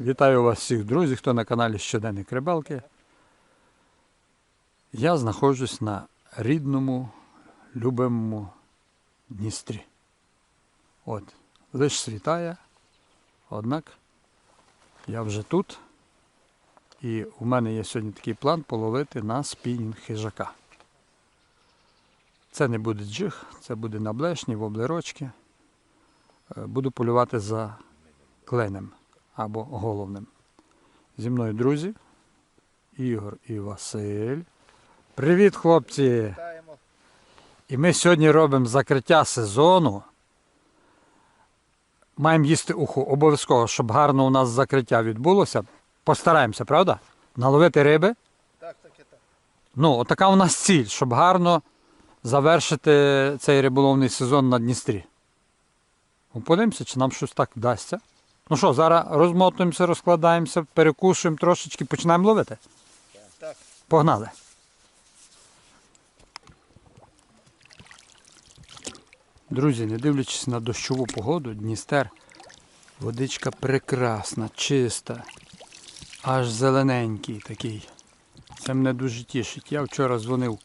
Вітаю вас всіх, друзі, хто на каналі Щоденник Рибалки. Я знаходжусь на рідному, любимому Дністрі. От, лиш світає, однак я вже тут. І у мене є сьогодні такий план половити на спінінг хижака. Це не буде джиг, це буде на блешні, воблерочки. Е, Буду полювати за кленем або головним. Зі мною друзі, Ігор і Василь. Привіт, хлопці! І ми сьогодні робимо закриття сезону. Маємо їсти уху обов'язково, щоб гарно у нас закриття відбулося. Постараємося, правда? Наловити риби. Так, так і так. Ну, отака у нас ціль, щоб гарно завершити цей риболовний сезон на Дністрі. Подивимося, чи нам щось так вдасться. Ну що, зараз розмотуємося, розкладаємося, перекушуємо трошечки, починаємо ловити. Так. Погнали. Друзі, не дивлячись на дощову погоду, Дністер, водичка прекрасна, чиста, аж зелененький такий. Це мене дуже тішить. Я вчора дзвонив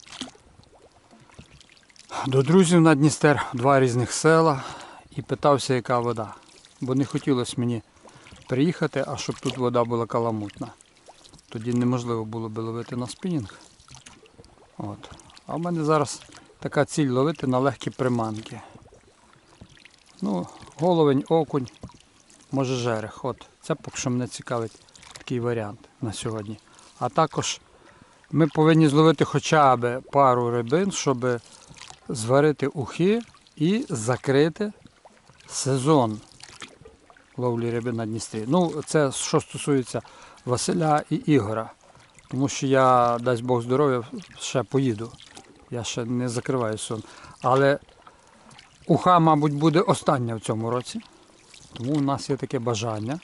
до друзів на Дністер, два різних села, і питався, яка вода. Бо не хотілося мені приїхати, а щоб тут вода була каламутна. Тоді неможливо було би ловити на спінінг. От. А в мене зараз така ціль ловити на легкі приманки. Ну, головень, окунь, може жерех. От. Це поки що мене цікавить такий варіант на сьогодні. А також ми повинні зловити хоча б пару рибин, щоб зварити ухи і закрити сезон ловлі риби на Дністрі. Ну, це що стосується Василя і Ігора. Тому що я, дасть Бог здоров'я, ще поїду. Я ще не закриваю сон. Але уха, мабуть, буде остання в цьому році. Тому у нас є таке бажання.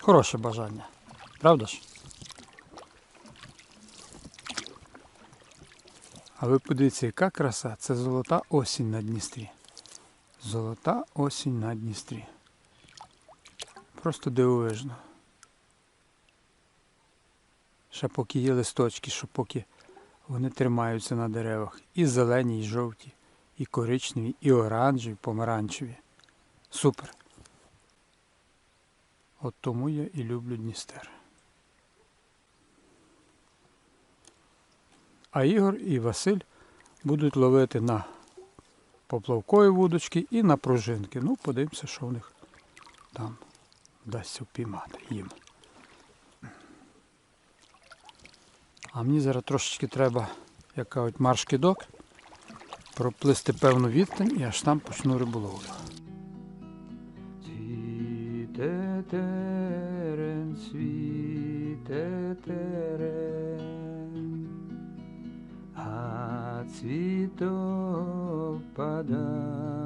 Хороше бажання. Правда ж? А ви подивіться, яка краса. Це золота осінь на Дністрі. Золота осінь на Дністрі. Просто дивовижно. Ще поки є листочки, що поки вони тримаються на деревах. І зелені, і жовті, і коричневі, і оранжеві, і помаранчеві. Супер. От тому я і люблю Дністер. А Ігор і Василь будуть ловити на поплавкові вудочки і на пружинки. Ну, подивимося, що в них там вдасться впіймати їм. А мені зараз трошечки треба, як кажуть, марш-кидок, проплисти певну відстань і аж там почну риболовлю. Цвіте терен, цвіте терен, а цвіток падає.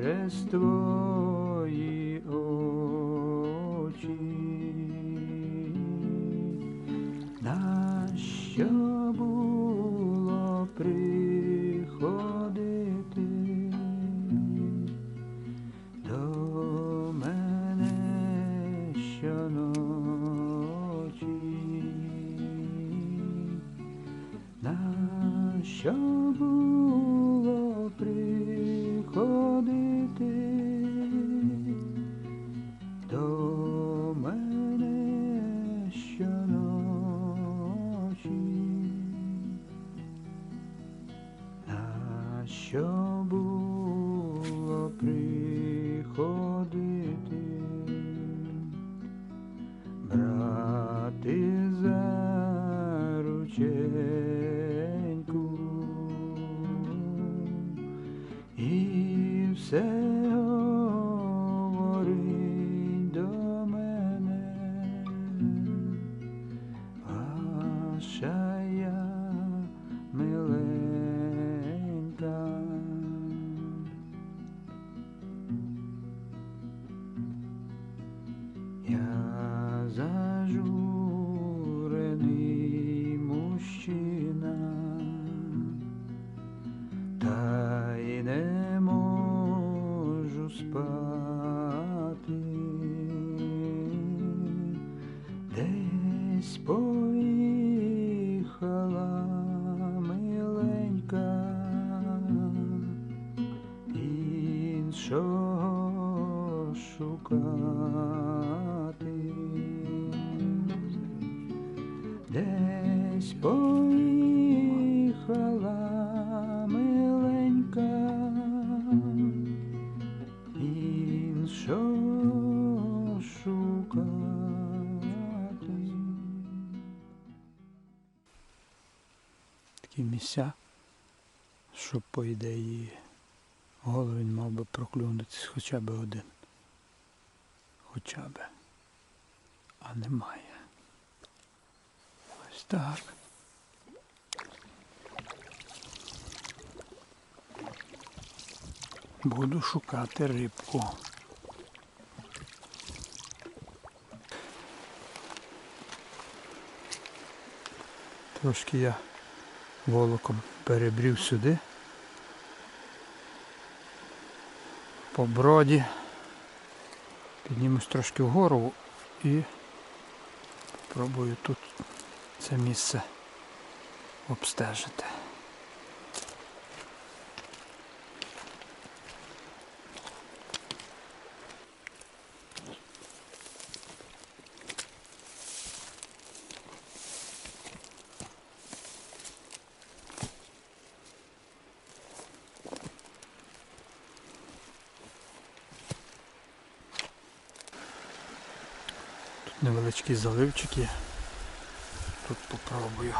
eres tú. said. Шукати. Десь поїхала миленька іншого шукати. Такі місця, що по ідеї головень мав би проклюнутися хоча б один. Хоча б. А немає. Ось так. Буду шукати рибку. Трошки я волоком перебрів сюди. По броді. Піднімусь трошки вгору і спробую тут це місце обстежити. Тут невеличкий заливчик є. Тут попробую.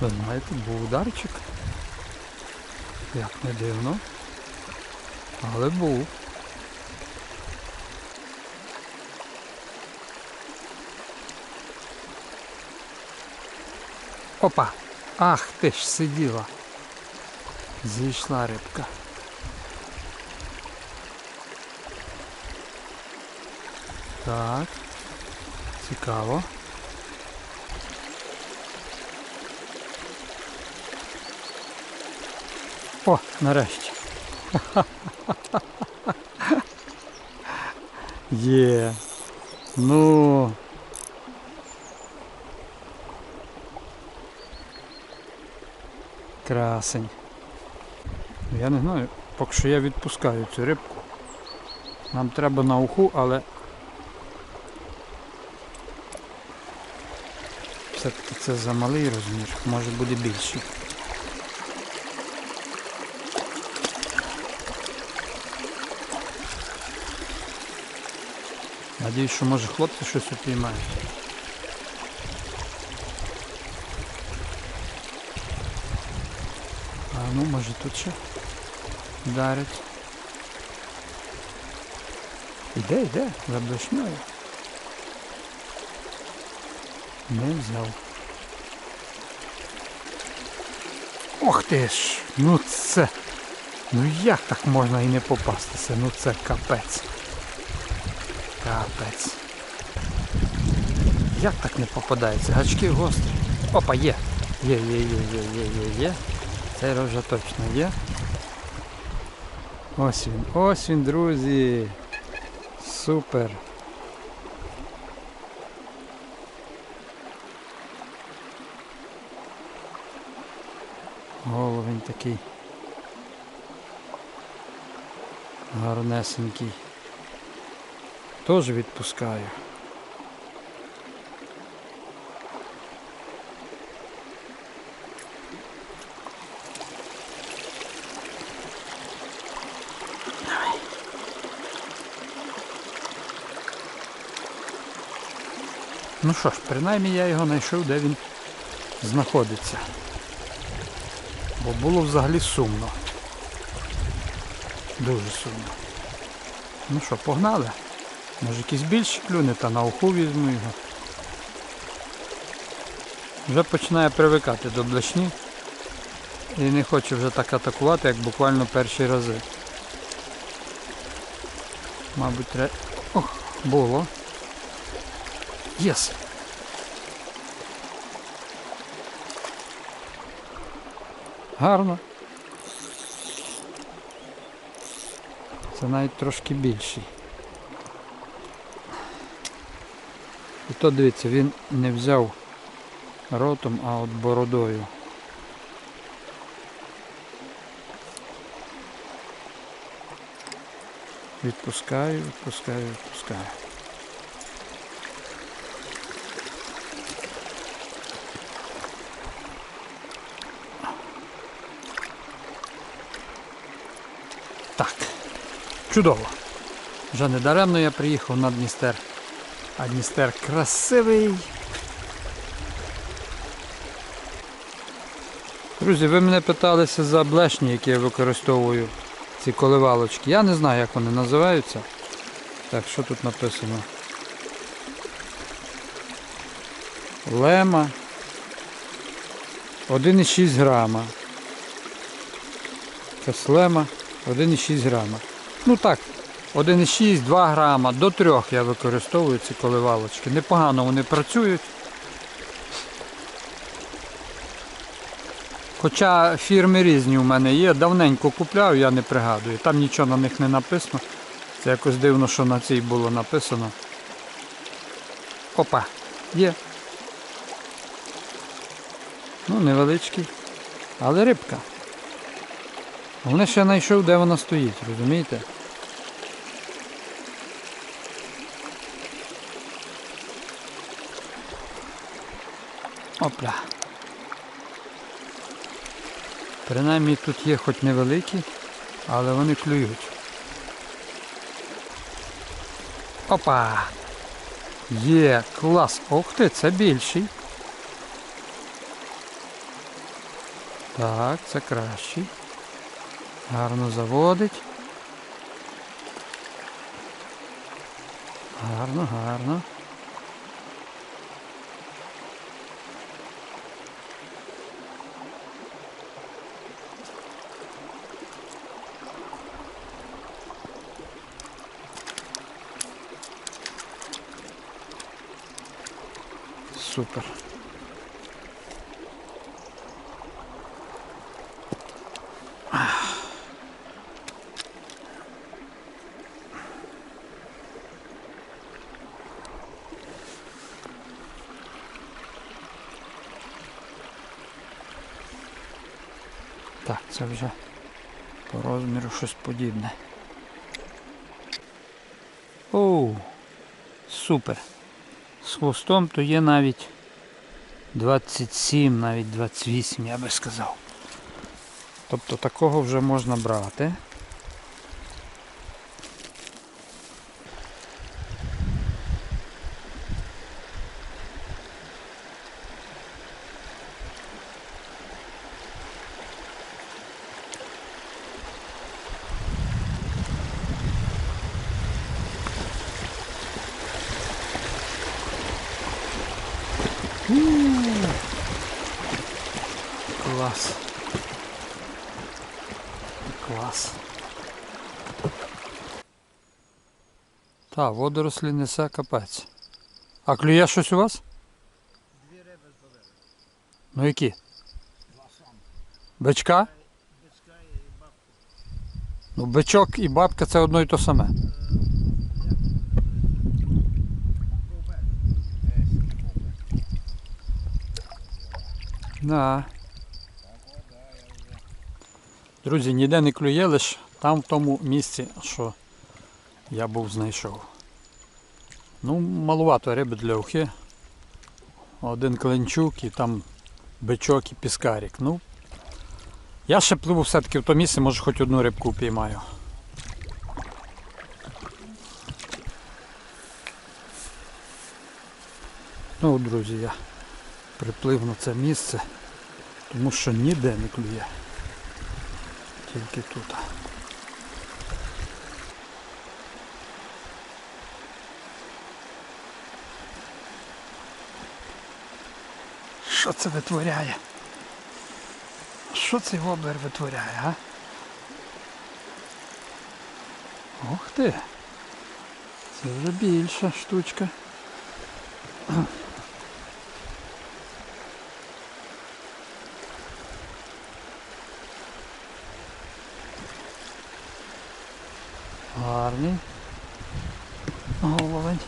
Ви знаєте, був ударчик. Як не дивно. Але був. Опа! Ах ти ж сиділа. Зійшла рибка. Так. Цікаво. О, нарешті. Є. Ну. Красень. Я не знаю, поки що я відпускаю цю рибку. Нам треба на уху, але все-таки це за малий розмір, може буде більший. Надіюсь, що може хлопці щось упіймають. Ну, може тут ще вдарить. Іде, йде, за блешнею. Не взяв. Ох ти ж! Ну це. Ну як так можна і не попастися? Ну це капець. Капець. Як так не попадається? Гачки гострі. Опа, є. Є, є, є, є, є, є, є. Цей раз вже точно є. Ось він, ось він, друзі. Супер. Головень такий. Гарнесенький. Теж відпускаю. Ну що ж, принаймні я його знайшов, де він знаходиться. Бо було взагалі сумно. Дуже сумно. Ну що, погнали? Може якийсь більший клюне, та на уху візьму його. Вже починає привикати до блешні. І не хоче вже так атакувати, як буквально перші рази. Мабуть, треба Ох, було. Єс. Гарно. Це навіть трошки більший. І то дивіться, він не взяв ротом, а от бородою. Відпускаю, відпускаю, відпускаю. Так. Чудово. Вже не даремно я приїхав на Дністер. А Дністер красивий. Друзі, ви мене питалися за блешні, які я використовую, ці коливалочки. Я не знаю, як вони називаються. Так, що тут написано? Лема 1,6 грама. Каслема 1,6 грама. Ну так, 1,6-2 грама, до 3 я використовую ці коливалочки. Непогано вони працюють. Хоча фірми різні у мене є, давненько купляв, я не пригадую. Там нічого на них не написано. Це якось дивно, що на цій було написано. Опа, є. Ну, невеличкий. Але рибка. Головне ще знайшов, де вона стоїть, розумієте? Опля. Принаймні тут є хоч невеликі, але вони клюють. Опа! Є, клас! Ох ти, це більший. Так, це кращий. Гарно заводить. Гарно, гарно. Супер. Так, це вже по розміру щось подібне. Оу, супер. З хвостом то є навіть 27, навіть 28, я би сказав. Тобто такого вже можна брати. Клас. Клас. Та, водорослі несе капець. А клює щось у вас? Дві риби зловили. Ну які? Два. Бичка? Бичка і бабку. Ну, бичок і бабка це одно і то саме. Да. Друзі, ніде не клює, лише там в тому місці, що я був знайшов. Ну, малувато риби для ухи. Один клинчук і там бичок і піскарик. Ну, я ще пливу все-таки в то місце, може хоч одну рибку піймаю. Ну, друзі, я приплив на це місце, тому що ніде не клює. Тільки тут. Що це витворяє? Що цей воблер витворяє, а? Ух ти! Це вже більша штучка. Гарний. Головень.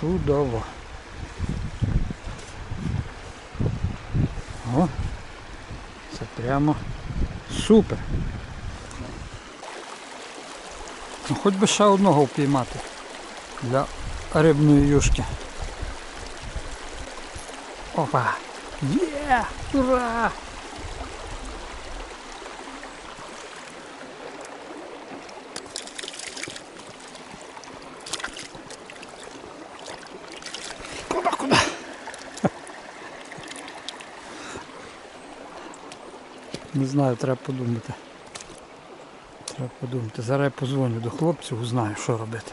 Чудово. О, це прямо супер. Ну, хоч би ще одного впіймати для рибної юшки. Опа! Є! Ура! Куда, куда? Не знаю, треба подумати. Треба подумати. Зараз я позвоню до хлопців, узнаю, що робити.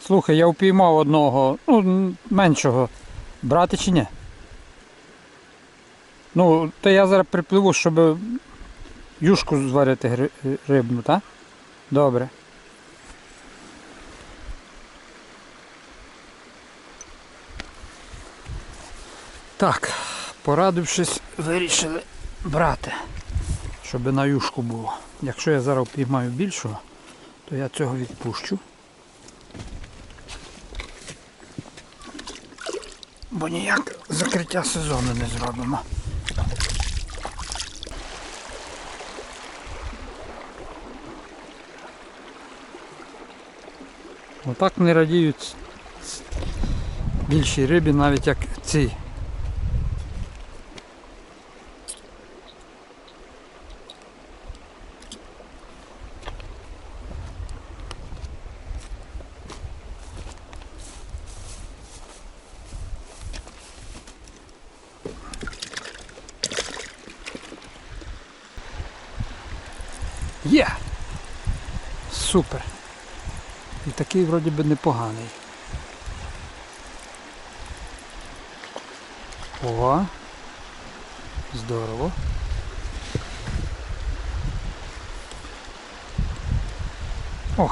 Слухай, я впіймав одного, ну, меншого. Брати чи ні? Ну, то я зараз припливу, щоб юшку зварити рибну, так? Добре. Так, порадившись, вирішили брати, щоб на юшку було. Якщо я зараз піймаю більшого, то я цього відпущу. Бо ніяк закриття сезону не зробимо. Отак не радіють більшій рибі, навіть як ці. Є! Супер! І такий вроді би непоганий. О! Здорово. О!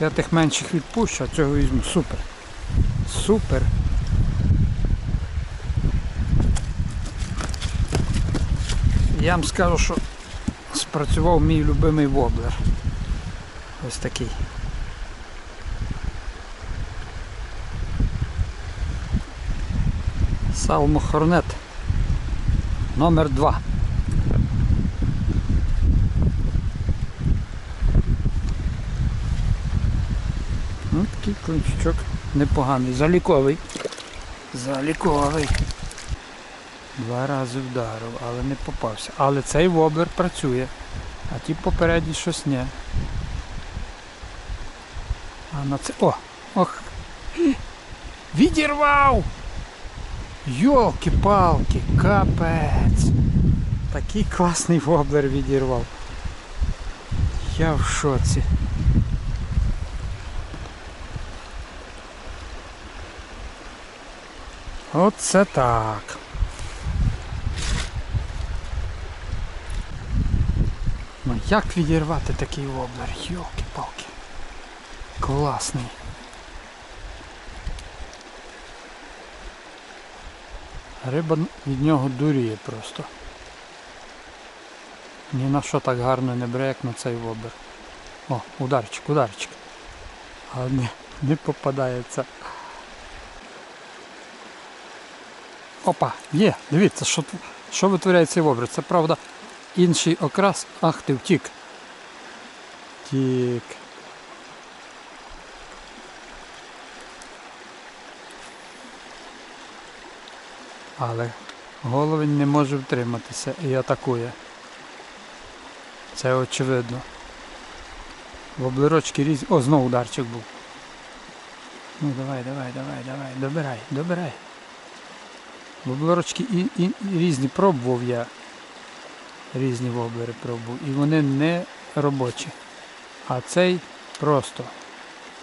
Я тих менших відпущу, а цього візьму. Супер. Супер. Я вам скажу, що спрацював мій любимий воблер. Ось такий. Салмо Хорнет номер 2 Ну, такий клинчичок непоганий, заліковий. Заліковий. Два рази вдарив, але не попався. Але цей воблер працює, а ті попередні щось не. А на це. О! Ох! Відірвав! Йолки-палки, капець! Такий класний воблер відірвав. Я в шоці. Оце так. Ну як відірвати такий воблер? Йолки-палки. Класний. Риба від нього дуріє просто. Ні на що так гарно не бере, як на цей воблер. О, ударчик, ударчик. Але не, не попадається. Опа, є, дивіться, що, що витворяє цей воблер. Це правда інший окрас. Ах ти втік. Тік. Але головень не може втриматися і атакує. Це очевидно. Воблерочки різні. О, знову ударчик був. Ну давай, давай, давай, давай, добирай, добирай. Воблерочки і, і різні пробував я. Різні воблери пробував. І вони не робочі. А цей просто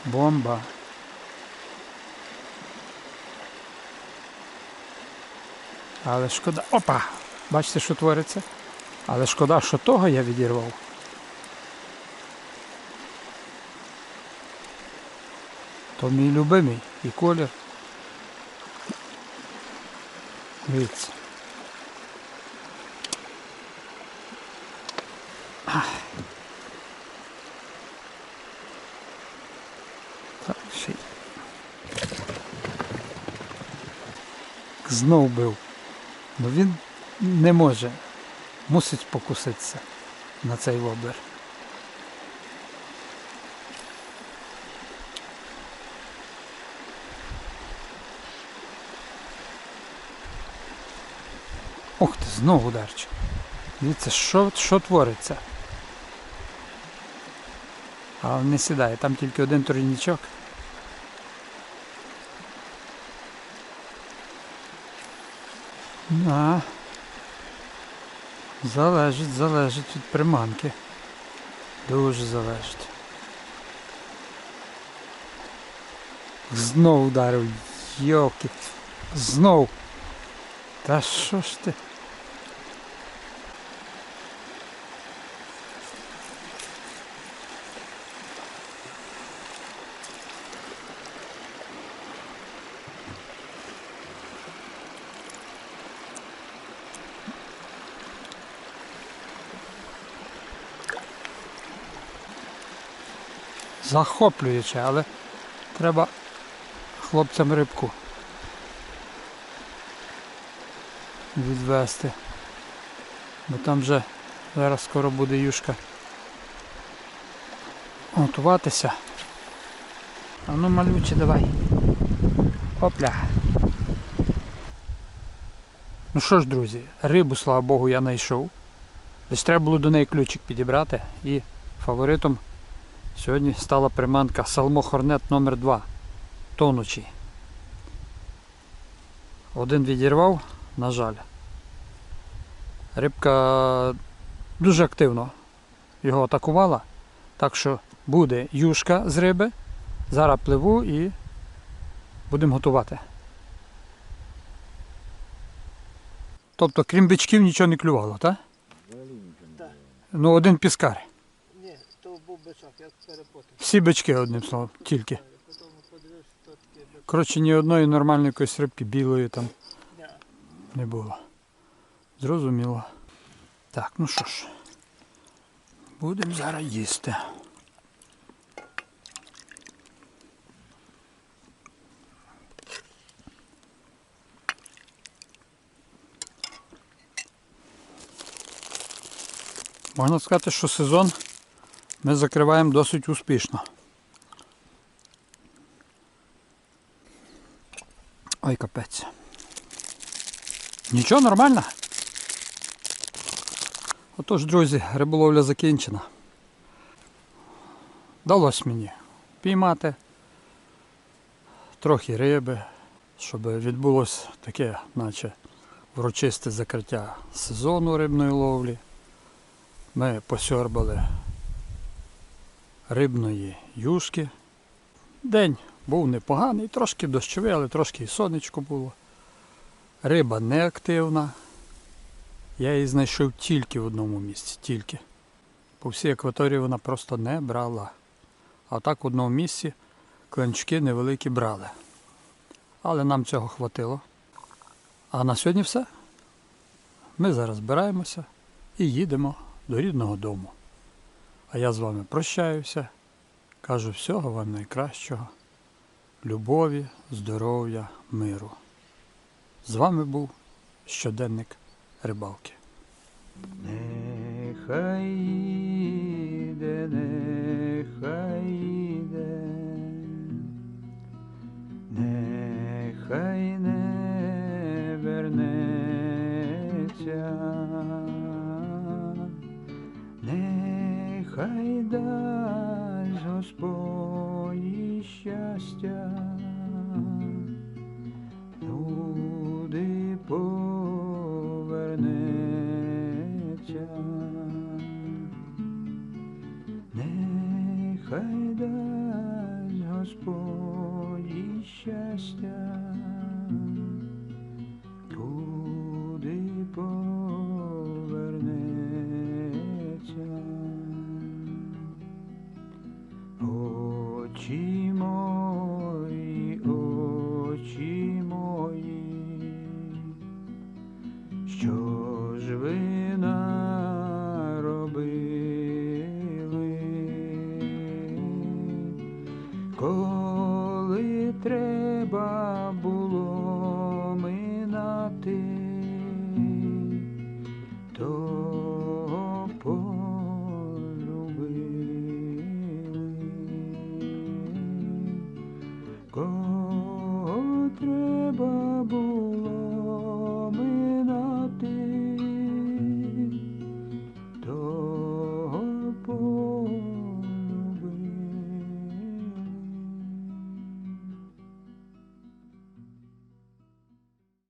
Бомба. Але шкода. Опа! Бачите, що твориться? Але шкода, що того я відірвав. То мій любимий і колір. Дивіться. Так, ще. Знов бив. Ну він не може. Мусить покуситися на цей воблер. Ух ти, знову ударчик. Дивіться, що, що твориться. Але не сідає, там тільки один турнічок. Да. Залежить, залежить від приманки. Дуже залежить. Знов ударив. Йоки. Знов. Та що ж ти? Захоплююче, але треба хлопцям рибку відвести. Бо там вже зараз скоро буде юшка готуватися. А ну малюче давай. Опля. Ну що ж, друзі, рибу, слава Богу, я знайшов. Десь треба було до неї ключик підібрати і фаворитом сьогодні стала приманка Салмо Хорнет номер 2 тонучий. Один відірвав, на жаль. Рибка дуже активно його атакувала, так що буде юшка з риби. Зараз пливу і будемо готувати. Тобто, крім бичків, нічого не клювало? Так. Ну, один піскар. Всі бички, одним словом, тільки. Коротше, ні одної нормальної якоїсь рибки білої там не було. Зрозуміло. Так, ну що ж. Будемо зараз їсти. Можна сказати, що сезон ми закриваємо досить успішно. Ой, капець. Нічого, нормально. Отож, друзі, риболовля закінчена. Вдалося мені піймати трохи риби, щоб відбулося таке, наче врочисте закриття сезону рибної ловлі. Ми посьорбали рибної юшки. День був непоганий, трошки дощовий, але трошки і сонечко було. Риба неактивна. Я її знайшов тільки в одному місці, тільки. По всій акваторії вона просто не брала. А так в одному місці клинчки невеликі брали. Але нам цього хватило. А на сьогодні все. Ми зараз збираємося і їдемо до рідного дому. А я з вами прощаюся. Кажу всього вам найкращого. Любові, здоров'я, миру. З вами був щоденник рибалки. Нехай йде, нехай йде, нехай не вернеться, нехай дасть Господь щастя. Туди повернеться, нехай дасть щастя,